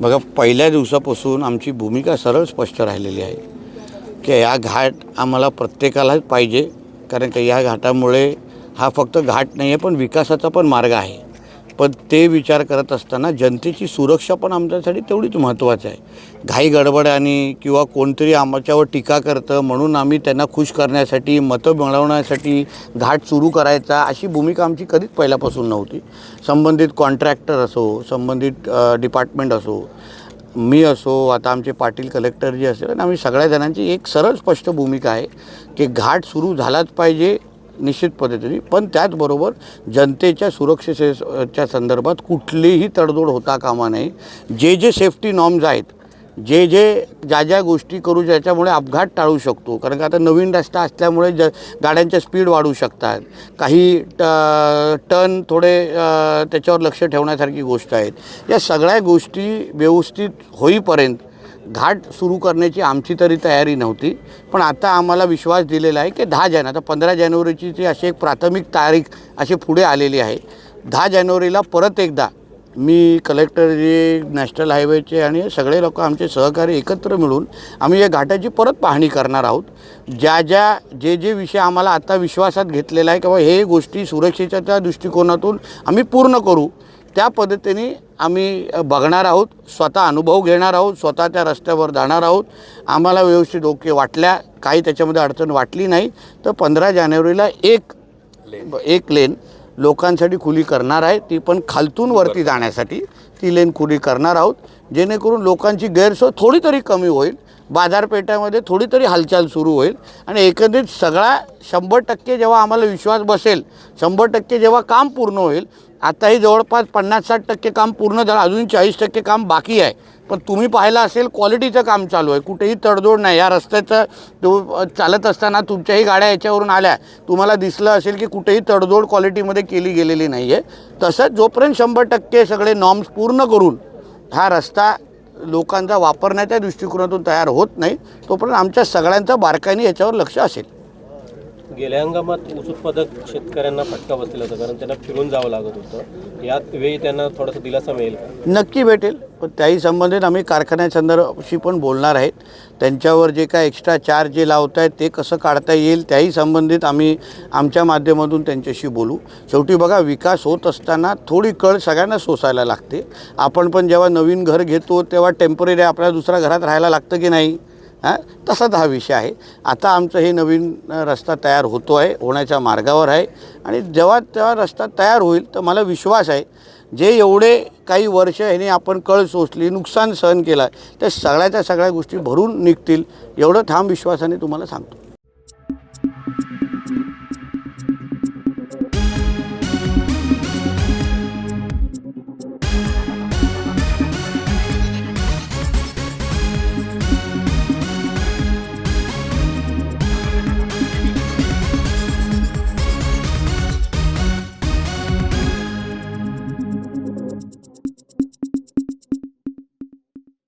बघा पहिल्या दिवसापासून आमची भूमिका सरळ स्पष्ट राहिलेली आहे. की या घाट आम्हाला प्रत्येकालाच पाहिजे. कारण की या घाटामुळे हा फक्त घाट नाही आहे पण विकासाचा पण मार्ग आहे. पण ते विचार करत असताना जनतेची सुरक्षा पण आमच्यासाठी तेवढीच महत्त्वाचं आहे. घाई गडबड आणि किंवा कोणतरी आमच्यावर टीका करतं म्हणून आम्ही त्यांना खुश करण्यासाठी मतं मिळवण्यासाठी घाट सुरू करायचा अशी भूमिका आमची कधीच पहिल्यापासून नव्हती. संबंधित कॉन्ट्रॅक्टर असो संबंधित डिपार्टमेंट असो मी असो आता आमचे पाटील कलेक्टर जे असेल आम्ही सगळ्या जणांची एक सरळ स्पष्ट भूमिका आहे की घाट सुरू झालाच पाहिजे निश्चित पद्धतीने. पण त्याचबरोबर जनतेच्या सुरक्षेच्या संदर्भात कुठलीही तडजोड होता कामा नये. जे जे सेफ्टी नॉर्म्स आहेत जे जे ज्या ज्या गोष्टी करू ज्याच्यामुळे अपघात टाळू शकतो. कारण का आता नवीन रस्ता असल्यामुळे ज गाड्यांच्या स्पीड वाढू शकतात. काही ट टर्न थोडे त्याच्यावर लक्ष ठेवण्यासारखी गोष्ट आहेत. या सगळ्या गोष्टी व्यवस्थित होईपर्यंत घाट सुरू करण्याची आमची तरी तयारी नव्हती. पण आता आम्हाला विश्वास दिलेला आहे की दहा जान आता पंधरा जानेवारीची ती अशी एक प्राथमिक तारीख अशी पुढे आलेली आहे. दहा जानेवारीला परत एकदा मी कलेक्टर जे नॅशनल हायवेचे आणि सगळे लोक आमचे सहकारी एकत्र मिळून आम्ही या घाटाची परत पाहणी करणार आहोत. ज्या ज्या जे जे विषय आम्हाला आता विश्वासात घेतलेला आहे किंवा हे गोष्टी सुरक्षेच्या दृष्टिकोनातून आम्ही पूर्ण करू त्या पद्धतीने आम्ही बघणार आहोत स्वतः अनुभव घेणार आहोत स्वतः त्या रस्त्यावर जाणार आहोत. आम्हाला व्यवस्थित ओके वाटल्या काही त्याच्यामध्ये अडचण वाटली नाही तर पंधरा जानेवारीला एक एक लेन लोकांसाठी खुली करणार आहे ती पण खालतून वरती जाण्यासाठी ती लेन खुली करणार आहोत. जेणेकरून लोकांची गैरसोय थोडी तरी कमी होईल. बाजारपेठामध्ये थोडी तरी हालचाल सुरू होईल आणि एकंदरीत सगळा शंभर टक्के जेव्हा आम्हाला विश्वास बसेल शंभर टक्के जेव्हा काम पूर्ण होईल आताही जवळपास पन्नास साठ टक्के काम पूर्ण झालं अजून चाळीस टक्के काम बाकी आहे. पण तुम्ही पाहिलं असेल क्वालिटीचं काम चालू आहे. कुठेही तडजोड नाही. या रस्त्याचं तो चालत असताना तुमच्याही गाड्या याच्यावरून आल्या तुम्हाला दिसलं असेल की कुठेही तडजोड क्वालिटीमध्ये केली गेलेली नाही आहे तसंच जोपर्यंत शंभर टक्के सगळे नॉर्म्स पूर्ण करून हा रस्ता लोकांचा वापरण्याच्या दृष्टिकोनातून तयार होत नाही. तोपर्यंत आमच्या सगळ्यांचं बारकाईने याच्यावर लक्ष असेल. गेल्या हंगामात ऊस उत्पादक शेतकऱ्यांना फटका बसलेला होता कारण त्यांना फिरून जावं लागत होतं. यात वेळी त्यांना थोडासा दिलासा मिळेल नक्की भेटेल. पण त्याही संबंधित आम्ही कारखान्यासंदर्भाशी पण बोलणार आहेत. त्यांच्यावर जे काय एक्स्ट्रा चार्ज जे लावत आहेत ते कसं काढता येईल त्याही संबंधित आम्ही आमच्या माध्यमातून त्यांच्याशी बोलू. शेवटी बघा विकास होत असताना थोडी कळ सगळ्यांना सोसायला लागते. आपण पण जेव्हा नवीन घर घेतो तेव्हा टेंपररी आपल्याला दुसऱ्या घरात राहायला लागतं की नाही? हां? तसाच हा विषय आहे. आता आमचं हे नवीन रस्ता तयार होतो आहे होण्याच्या मार्गावर आहे. आणि जेव्हा तेव्हा रस्ता तयार होईल तर मला विश्वास आहे जे एवढे काही वर्ष ह्याने आपण कळ सोसली नुकसान सहन केलं त्या सगळ्याच्या सगळ्या गोष्टी भरून निघतील एवढं ठाम विश्वासाने तुम्हाला सांगतो.